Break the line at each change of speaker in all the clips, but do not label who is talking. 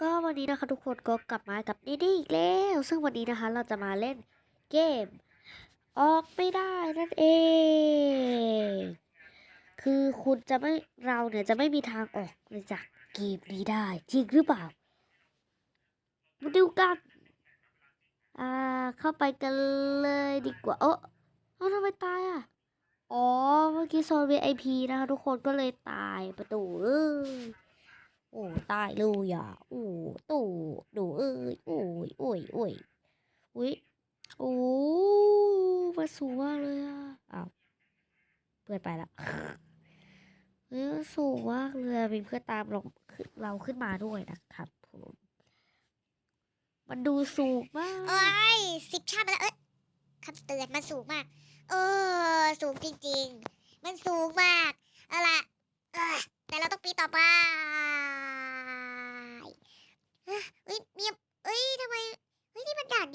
ก็วันนี้นะคะทุกคนก็กลับมากับนี่นี่อีกแล้ว ซึ่งวันนี้นะคะเราจะมาเล่นเกม ออกไม่ได้นั่นเอง คือคุณจะไม่เราเนี่ยจะไม่มีทางออกเลยจากเกมนี้ได้จริงหรือเปล่ามาดูกันอ่าเข้าไปกันเลยดีกว่าเออเอาทำไมตายอะอ๋อเมื่อกี้โซน VIP นะคะทุกคนก็เลยตายประตูเอ้ย โอ้ตายเลยอะโอ้ตู่ดูเอ้ยโอ้ยโอ้ยโอ้ยอุ้ยโอ้มาสูงมากเลยอะอ้าวเพื่อนไปละเฮ้ยมันสูงมากเลยมีเพื่อนตามเราขึ้นเราขึ้นมาด้วยนะครับผมมันดูสูงมาก
โอ้ยสิบชาติมาแล้วเอ้ยคำเตือนมันสูงมาก เออสูงจริงๆ มันสูงมากเอาล่ะแต่เราต้องปีนต่อไปเอ้ยเอ้ยมีเอ้ยทำไม เฮ้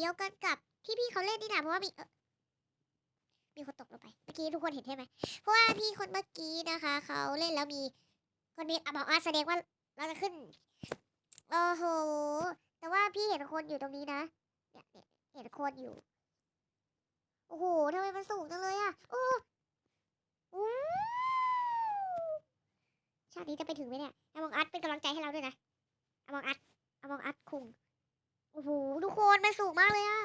ยนี่มันด่านเดียวกันกับที่พี่เขาเล่นนี่นะเพราะว่ามีมีคนตกลงไปเมื่อกี้ทุกคนเห็นใช่ไหมเพราะว่าพี่คนเมื่อกี้นะคะเขาเล่นแล้วมีคนนี้อะบอกว่าแสดงว่าเราจะขึ้นโอ้โหแต่ว่าพี่เห็นคนอยู่ตรงนี้นะเนี่ยเห็นคนอยู่โอ้โหทำไมมันสูงจังเลยอะโอ้อู้ชาตินี้จะไปถึงไหมเนี่ยอมองอัดเป็นกำลังใจให้เราด้วยนะอมองอัดอมองอัดคุง อ้โหทุกคนมันสูงมากเลยอะ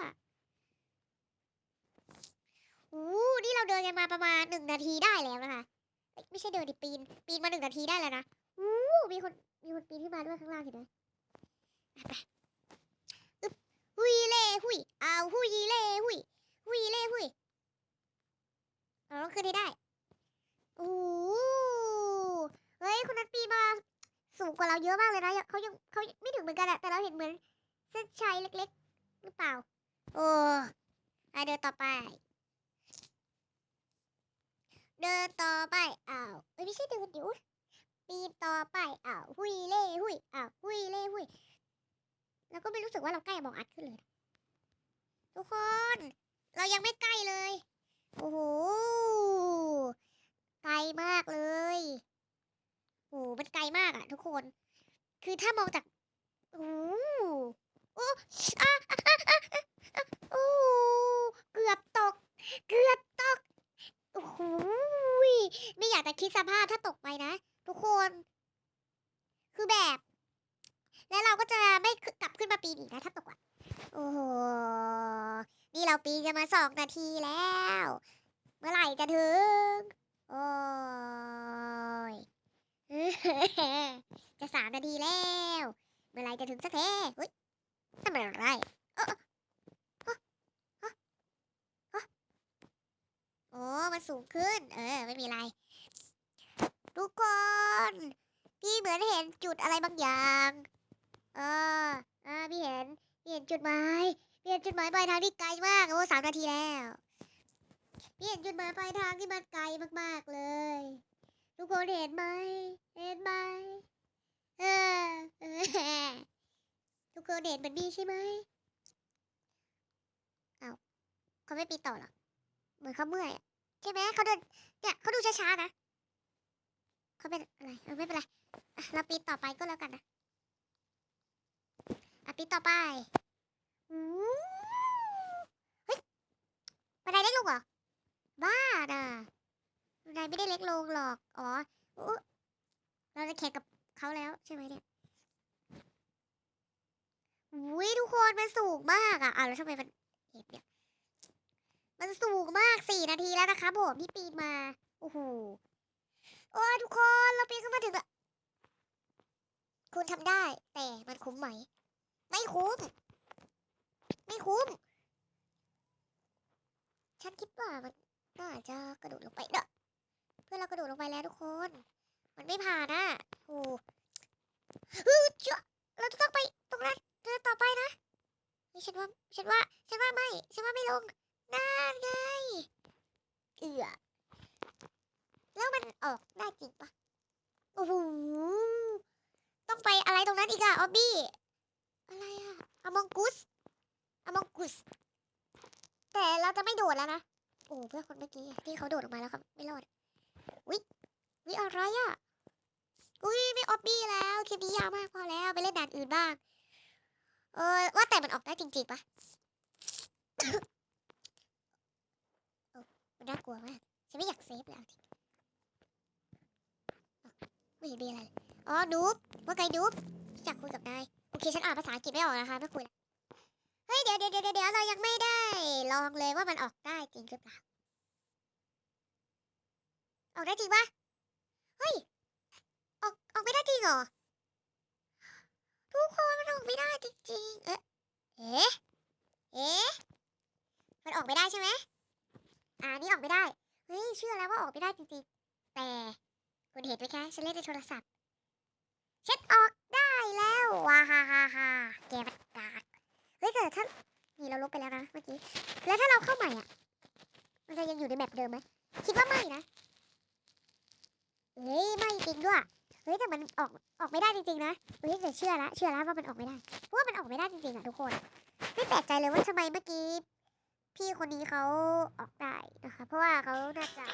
โอ้นี่เราเดินกันมาประมาณหนึ่งนาทีได้แล้วนะคะ ไม่ใช่เดินดิปีน ปีนมาหนึ่งนาทีได้แล้วนะโอ้มีคนมีคนปีนขึ้นมาด้วยข้างล่างเห็นไหมไปไปหุยเล่หุยเอาหุยเล่หุยหุยเล่หุยเราต้องขึ้นให้ได้โอ้โหเฮ้ยคนนั้นปีนมาสูงกว่าเราเยอะมากเลยนะเขายังเขาไม่ถึงเหมือนกันอะแต่เราเห็นเหมือน เส้นชัยเล็กๆ หรือเปล่า โอ้ไปเดินต่อไป เดินต่อไปอ้าวไม่ใช่เดินเดี๋ยวปีนต่อไปอ้าวหุยเล่หุยอ้าวหุยเล่หุยแล้วก็ไม่รู้สึกว่าเราใกล้มองอัดขึ้นเลย ทุกคน เรายังไม่ใกล้เลย โอ้โหไกลมากเลยโอ้โหมันไกลมากอะทุกคน คือถ้ามองจาก โอ้โหโอ้อะอะอะอะอะโอ้เกือบตก เกือบตก โอ้โหไม่อยากจะคิดสภาพถ้าตกไปนะ ทุกคน คือแบบ แล้วเราก็จะไม่กลับขึ้นมาปีนอีกนะถ้าตกอะ โอ้โห นี่ เราปีนกันมาสองนาทีแล้ว เมื่อไหร่จะถึง โอ้ย จะสามนาทีแล้ว เมื่อไหร่จะถึงสักทีเฮ้ยทำอะไรเออเออเออเอ้อโอ้มันสูงขึ้น เออ ไม่มีไร ทุกคน พี่เหมือนเห็นจุดอะไรบางอย่าง เอออ่าพี่เห็น พี่เห็นจุดหมายพี่เห็นจุดหมายปลายทางที่ไกลมาก โอ้สามนาทีแล้วพี่เห็นจุดหมายปลายทางที่มันไกลมากๆเลย ทุกคนเห็นไหม เห็นไหมเออทุกคนเห็นเหมือนพี่ใช่ไหมเอาเขาไม่ปีต่อหรอ เหมือนเขาเมื่อยใช่ไหมเขาเดินเนี่ยเขาดูช้าๆนะเขาเป็นอะไรเออไม่เป็นไรเราปีต่อไปก็แล้วกันนะอะปีต่อไปอู้เฮ้ยบันไดเล็กลงเหรอ บ้าน่ะบั นไดไม่ได้เล็กลงหรอก อ๋อเราจะแข่งกับเขาแล้วใช่ไหมเนี่ยอุ้ยทุกคนมันสูงมากอะอ้าแล้วทำไมมันเห็นเนี่ยมันสูงมากสี่นาทีแล้วนะคะผมที่ปีนมา โอ้โห โอ้ยทุกคนเราปีนขึ้นมาถึงแล้วคุณทำได้ แต่มันคุ้มไหม ไม่คุ้ม ไม่คุ้ม ฉันคิดว่ามันน่าจะกระโดดลงไปเด้อเพื่อนาะ ดดลงไปแล้วทุกคน มันไม่ผ่านอะโอ้ฮึเจ้าเราจะต้องไปตรงนั้นเดินต่อไปนะนี่ฉันว่าฉันว่าฉันว่าไม่ฉันว่าไม่ลงน่าไงเอือแล้วมันออกได้จริงปะโอ้โหต้องไปอะไรตรงนั้นอีกอะออบบี้อะไรอะอมองกุสอมองกุสแต่เราจะไม่โดดแล้วนะโอ้เพื่อนคนเมื่อกี้ที่เขาโดดออกมาแล้วครับไม่รอด อะไรอะอุ้ยไม่ออบบี้แล้วคลิปนี้ยาวมากพอแล้วไปเล่นด่านอื่นบ้าง เออว่าแต่มันออกได้จริงๆปะมันน่ากลัวมากฉันไม่อยากเซฟแล้วจริงไม่เห็นมีอะไรเลยอ๋อนูบว่าไงนูบอยากคุยกับนายโอเคฉันอ่านภาษาอังกฤษไม่ออกนะคะไม่คุยละเฮ้ยเดี๋ยวเดี๋ยวเดี๋ยวเดี๋ยวเรายังไม่ได้ ลองเลยว่ามันออกได้จริงหรือเปล่าออกได้จริงปะ ฮ้ย ออกออกไม่ได้จริงเหรอ ทุกคนมันออกไม่ได้จริงๆ เอ๊ะ เอ๊ะ เอ๊ะ มันออกไม่ได้ใช่ไหมอ่านี่ออกไม่ได้ เฮ้ยเชื่อแล้วว่าออกไม่ได้จริงๆ แต่คุณเห็นไหมคะฉันเล่นในโทรศัพท์เฉันออกได้แล้วว้าฮ่าฮ่าฮ่าแกมันกากเฮ้ยแต่ถ้านี่เราลบไปแล้วนะเมื่อกี้ แล้วถ้าเราเข้าใหม่อะ มันจะยังอยู่ในแบบเดิมไหม คิดว่าไม่นะ เฮ้ยไม่จริงด้วยเฮ้ยแต่มันออกออกไม่ได้จริงๆนะเฮ้ยแต่เชื่อละเชื่อแล้วว่ามันออกไม่ได้เพราะว่ามันออกไม่ได้จริงๆอะทุกคน ไม่แปลกใจเลยว่าทำไมเมื่อกี้ พี่คนนี้เขาออกได้นะคะ เพราะว่าเขาน่าจะ